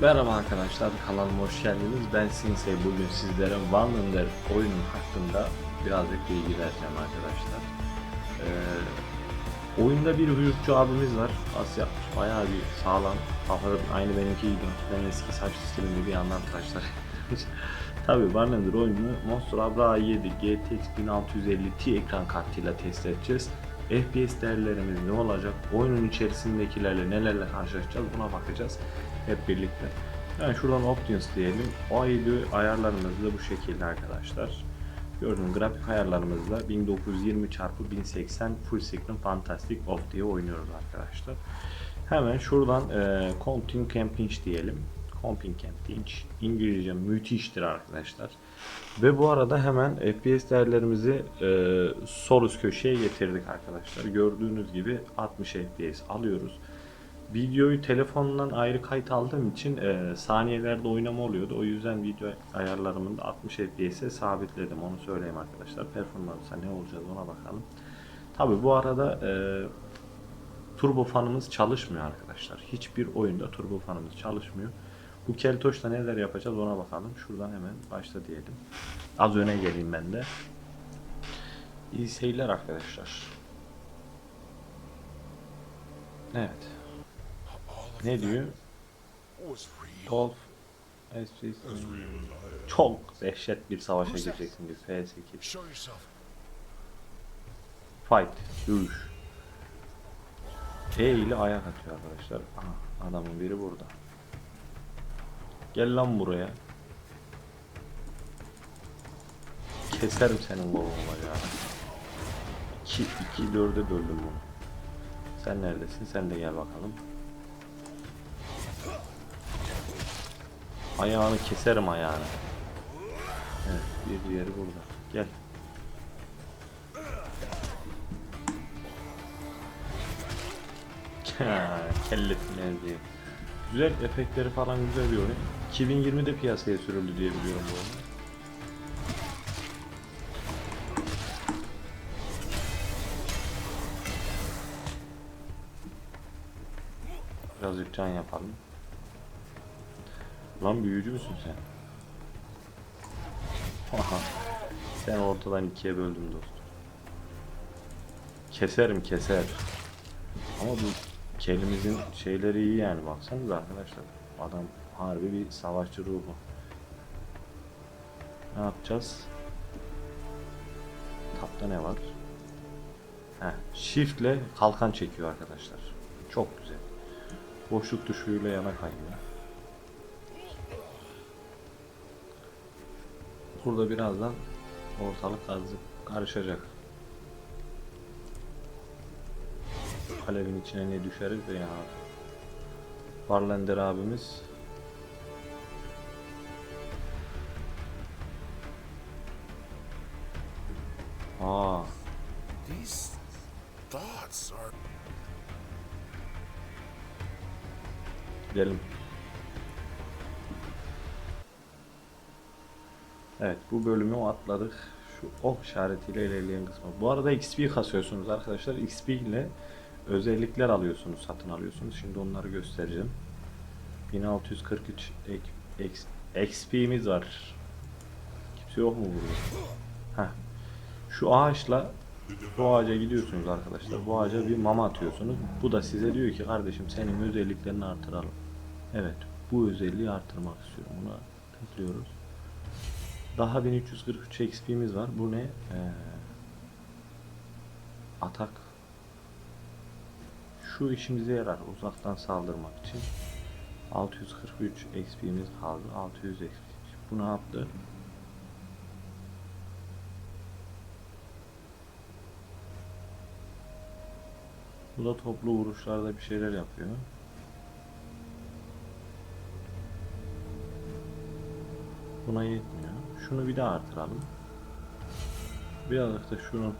Merhaba arkadaşlar, kanalıma hoş geldiniz. Ben Sinsey. Bugün sizlere Wanlander oyunun hakkında birazcık bilgi vereceğim arkadaşlar. Ee, oyunda bir hüyükçü abimiz var. As yapmış, bayağı bir sağlam. Kafada aynı benimki gibi. Ben eski saç stilimde bir yandan taşlar. Tabi Warlander oyununu Monster Abra 7 GTX 1650 Ti ekran kartıyla test edeceğiz. FPS değerlerimiz ne olacak? Oyunun içerisindekilerle nelerle karşılaşacağız buna bakacağız hep birlikte. Yani şuradan Options diyelim. O ID ayarlarımız da bu şekilde arkadaşlar. Gördüğünüz grafik ayarlarımızda 1920x 1080 Full Screen Fantastic Off diye oynuyoruz arkadaşlar. Hemen şuradan e, Continue Camping diyelim. Camping Camping İngilizce müthiştir arkadaşlar. Ve bu arada hemen FPS değerlerimizi e, sol üst köşeye getirdik arkadaşlar. Gördüğünüz gibi 60 FPS alıyoruz. Videoyu telefondan ayrı kayıt aldığım için e, saniyelerde oynama oluyordu. O yüzden video ayarlarımı da 60 FPS'e sabitledim. Onu söyleyeyim arkadaşlar. Performansa ne olacağız ona bakalım. Tabi bu arada e, turbo fanımız çalışmıyor arkadaşlar. Hiçbir oyunda turbo fanımız çalışmıyor. Bu keltoşla neler yapacağız ona bakalım. Şuradan hemen başla diyelim. Az öne geleyim ben de. İyi seyirler arkadaşlar. Evet. Ne diyor? Golf S8 çok dehşet bir savaşa gireceksin diyor F8 Show yourself. Fight Dövüş E ile ayak atıyor arkadaşlar. Aha, adamın biri burada. Gel lan buraya. Keserim senin kolunu bacağını 2 2 4'e böldüm bunu. Sen neredesin? Sen de gel bakalım Ayağını keserim ayağını. Evet, bir diğeri burada. Gel. Kellesini ezdi. Güzel efektleri falan güzel bir oyun. 2020'de piyasaya sürüldü diye biliyorum bu oyunu. Birazcık can yapalım. Lan büyücü müsün sen? Aha. Sen ortadan ikiye böldüm dostum. Keserim keser. Ama bu kelimizin şeyleri iyi yani baksanıza arkadaşlar. Adam harbi bir savaşçı ruhu. Ne yapacağız? Tapta ne var? Heh, shiftle kalkan çekiyor arkadaşlar. Çok güzel. Boşluk tuşuyla yana kayıyor. Burada birazdan ortalık kazı karışacak. Alevin içine ne düşeriz de ya. Barlender abimiz Aa, These thoughts are. gidelim. Evet bu bölümü atladık. Şu ok işaretiyle ilerleyen kısmı. Bu arada XP kasıyorsunuz arkadaşlar. XP ile özellikler alıyorsunuz, satın alıyorsunuz. Şimdi onları göstereceğim. 1643 ek- ex- XP'miz var. Kimse yok mu burada? Heh. Şu ağaçla bu ağaca gidiyorsunuz arkadaşlar. Bu ağaca bir mama atıyorsunuz. Bu da size diyor ki kardeşim senin özelliklerini artıralım. Evet. Bu özelliği artırmak istiyorum. Buna tıklıyoruz. Daha 1343 XP'miz var. Bu ne? Ee, atak. Şu işimize yarar uzaktan saldırmak için. 643 XP'miz kaldı. 600 XP. Bu ne yaptı? Bu da toplu vuruşlarda bir şeyler yapıyor. Buna yetmiyor. Şunu bir daha artıralım. Birazcık da şunu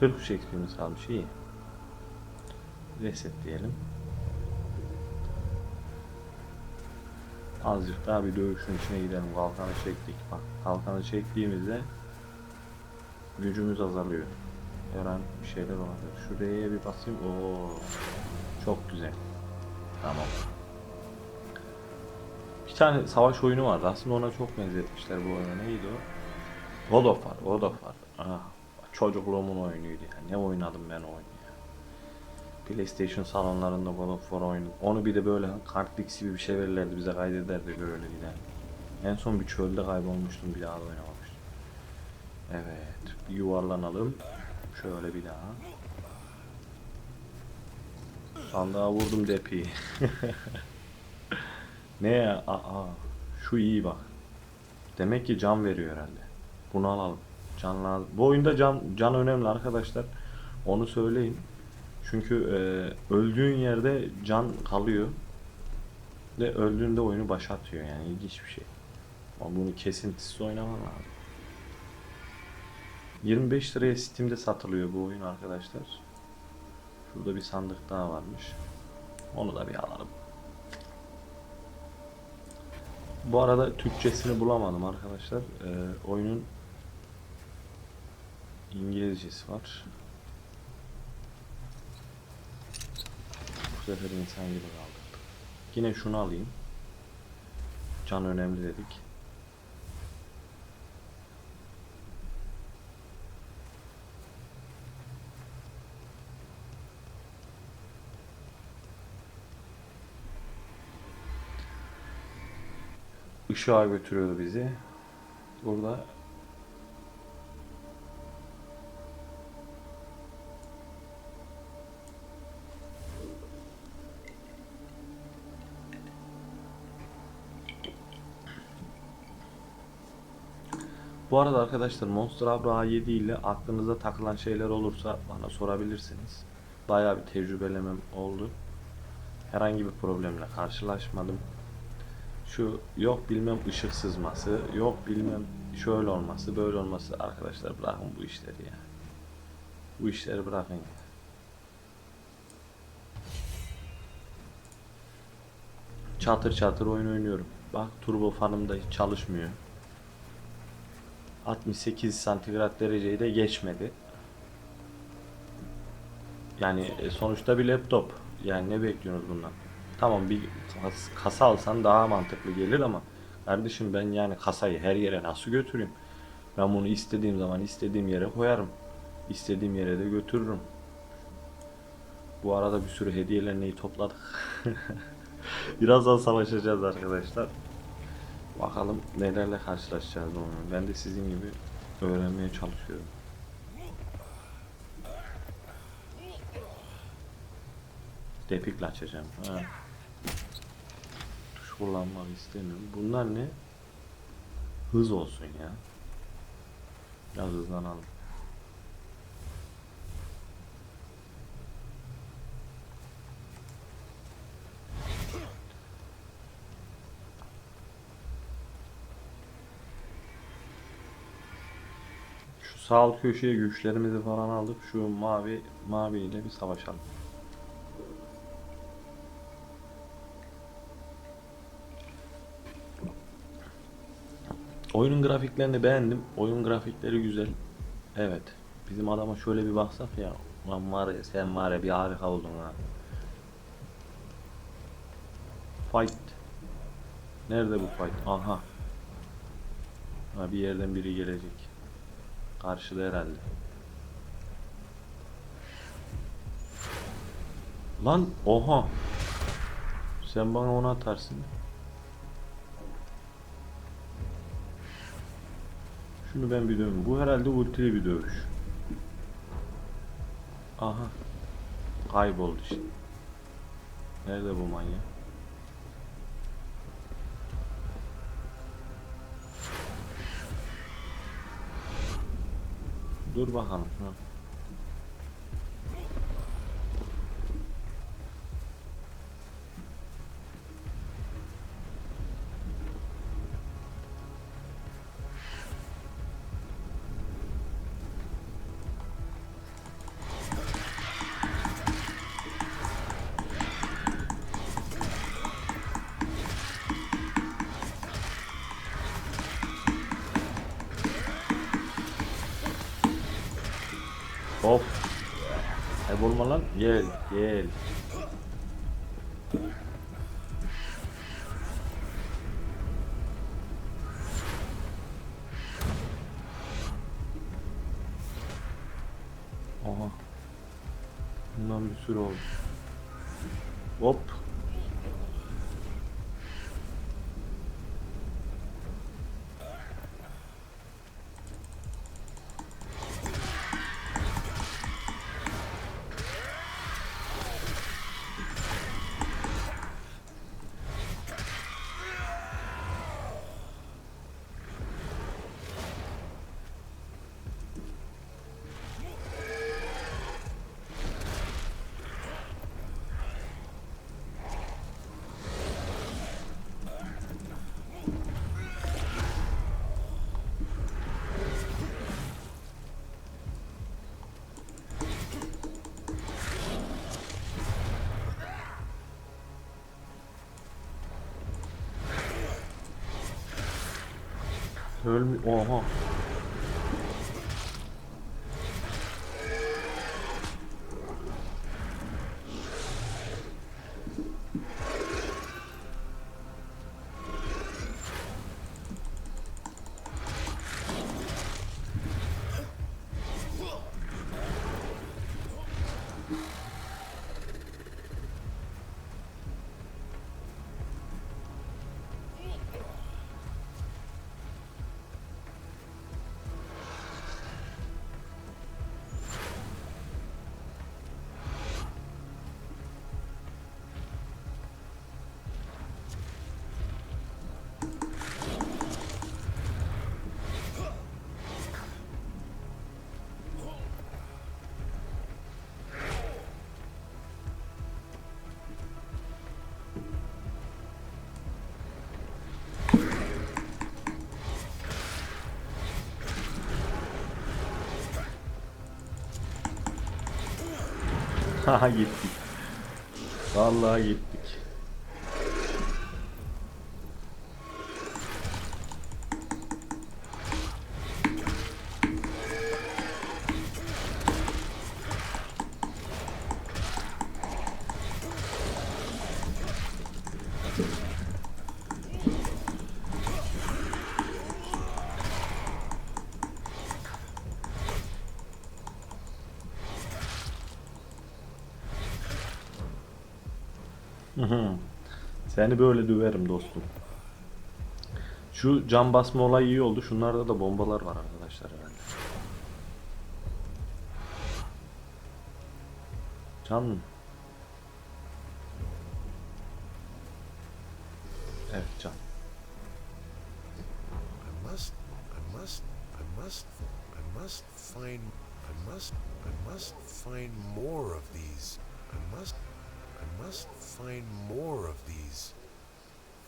43 XP'miz kalmış iyi. Reset diyelim. Azıcık daha bir dövüşün içine gidelim. Kalkanı çektik. Bak kalkanı çektiğimizde gücümüz azalıyor. An bir şeyler olabilir. Şuraya bir basayım. Oo, çok güzel. Tamam. Tane savaş oyunu vardı. Aslında ona çok benzetmişler bu oyuna. Neydi o? God of War. God of War. Ah, çocukluğumun oyunuydu ya. Ne oynadım ben oyunu ya. PlayStation salonlarında God of War oyunu. Onu bir de böyle kartlik gibi bir şey verirlerdi bize kaydederdi böyle gider. En son bir çölde kaybolmuştum bir daha da oynamamıştım. Evet. Yuvarlanalım. Şöyle bir daha. Sandığa vurdum depi. ne ya? Aa, şu iyi bak. Demek ki can veriyor herhalde. Bunu alalım. Can lazım. Bu oyunda can can önemli arkadaşlar. Onu söyleyin. Çünkü e, öldüğün yerde can kalıyor. Ve öldüğünde oyunu başlatıyor yani ilginç bir şey. Ama bunu kesintisiz oynaman lazım. 25 liraya Steam'de satılıyor bu oyun arkadaşlar. Şurada bir sandık daha varmış. Onu da bir alalım. Bu arada Türkçesini bulamadım arkadaşlar. Ee, oyunun İngilizcesi var. Bu sefer insan gibi kaldık. Yine şunu alayım. Can önemli dedik. Işığa götürüyordu bizi. Burada Bu arada arkadaşlar Monster Abra 7 ile aklınıza takılan şeyler olursa bana sorabilirsiniz. Bayağı bir tecrübelemem oldu. Herhangi bir problemle karşılaşmadım şu yok bilmem ışık sızması, yok bilmem şöyle olması, böyle olması arkadaşlar bırakın bu işleri ya. Bu işleri bırakın ya. Çatır çatır oyun oynuyorum. Bak turbo fanım da hiç çalışmıyor. 68 santigrat dereceyi de geçmedi. Yani e, sonuçta bir laptop. Yani ne bekliyorsunuz bundan? Tamam bir kas- kasa alsan daha mantıklı gelir ama kardeşim ben yani kasayı her yere nasıl götüreyim? Ben bunu istediğim zaman istediğim yere koyarım. İstediğim yere de götürürüm. Bu arada bir sürü hediyelerini topladık. Birazdan savaşacağız arkadaşlar. Bakalım nelerle karşılaşacağız onu. Ben de sizin gibi öğrenmeye çalışıyorum. Depikle açacağım. Ha. Kullanmak istemiyorum. Bunlar ne? Hız olsun ya. Biraz hızlanalım. Şu sağ alt köşeye güçlerimizi falan aldık. Şu mavi mavi ile bir savaşalım. Oyunun grafiklerini beğendim. Oyun grafikleri güzel. Evet. Bizim adama şöyle bir baksak ya. Ulan var ya sen var ya bir harika oldun ha. Fight. Nerede bu fight? Aha. Ha, bir yerden biri gelecek. Karşıda herhalde. Lan oha. Sen bana onu atarsın. Şunu ben döveyim. Bu herhalde ultili bir dövüş. Aha. Kayboldu işte. Nerede bu manyak? Dur bakalım. Ha. Of. Kaybolma lan. Gel, gel. Ölmü... Oha. Haha gittik. Vallahi gittik. Seni böyle döverim dostum. Şu cam basma olayı iyi oldu. Şunlarda da bombalar var arkadaşlar herhalde. Can. Evet can. I must, I must, I must, I must find, I must, I must find more of these. I must, I must find more of these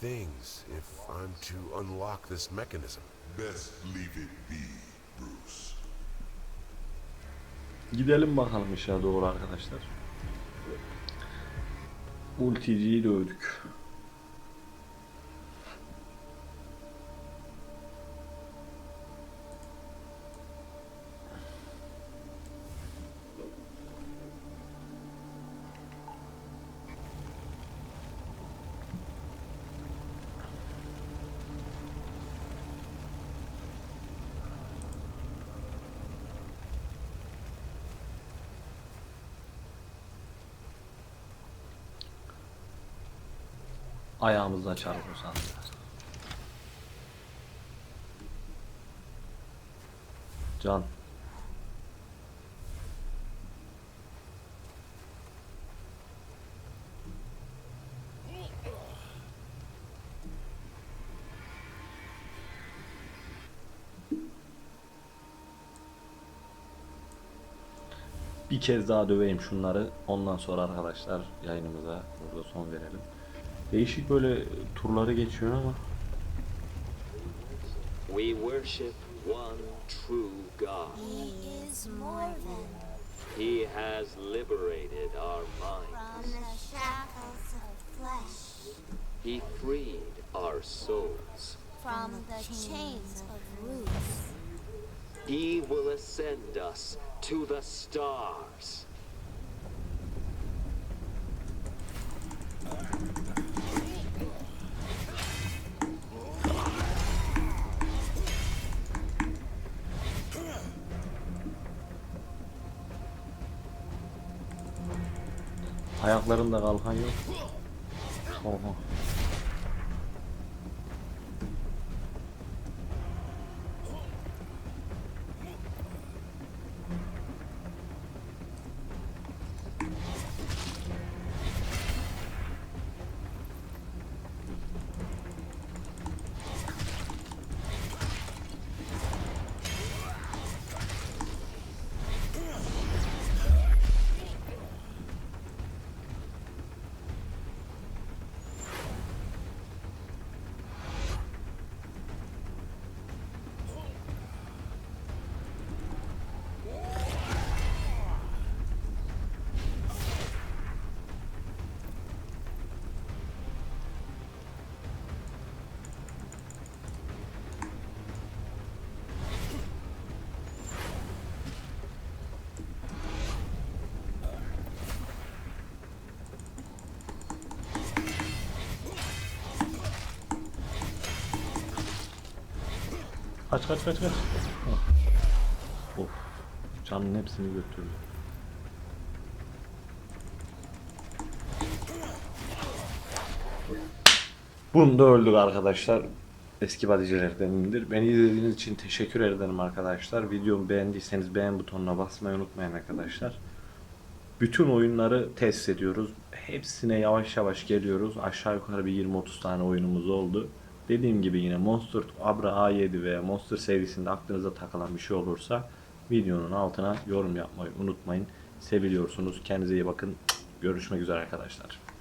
things if I'm to unlock this mechanism. Best leave it be, Bruce. Gidelim bakalım işe doğru arkadaşlar. Ulticiyi dövdük. Ayağımızda çarpıyor sandılar. Can. Bir kez daha döveyim şunları. Ondan sonra arkadaşlar yayınımıza burada son verelim. Değişik böyle turları geçiyor ama We worship one true God. He is more than He has liberated our from minds. the shackles of flesh, He freed our souls. from the chains of roots. He will ascend us to the stars. Ayaklarında kalkan yok. Oha. Kaç kaç kaç kaç. Of. Canın hepsini götürdü. Bunda öldük arkadaşlar. Eski badicilerdenimdir. Beni izlediğiniz için teşekkür ederim arkadaşlar. Videomu beğendiyseniz beğen butonuna basmayı unutmayın arkadaşlar. Bütün oyunları test ediyoruz. Hepsine yavaş yavaş geliyoruz. Aşağı yukarı bir 20-30 tane oyunumuz oldu. Dediğim gibi yine Monster Abra A7 veya Monster serisinde aklınıza takılan bir şey olursa videonun altına yorum yapmayı unutmayın. Seviliyorsunuz. Kendinize iyi bakın. Görüşmek üzere arkadaşlar.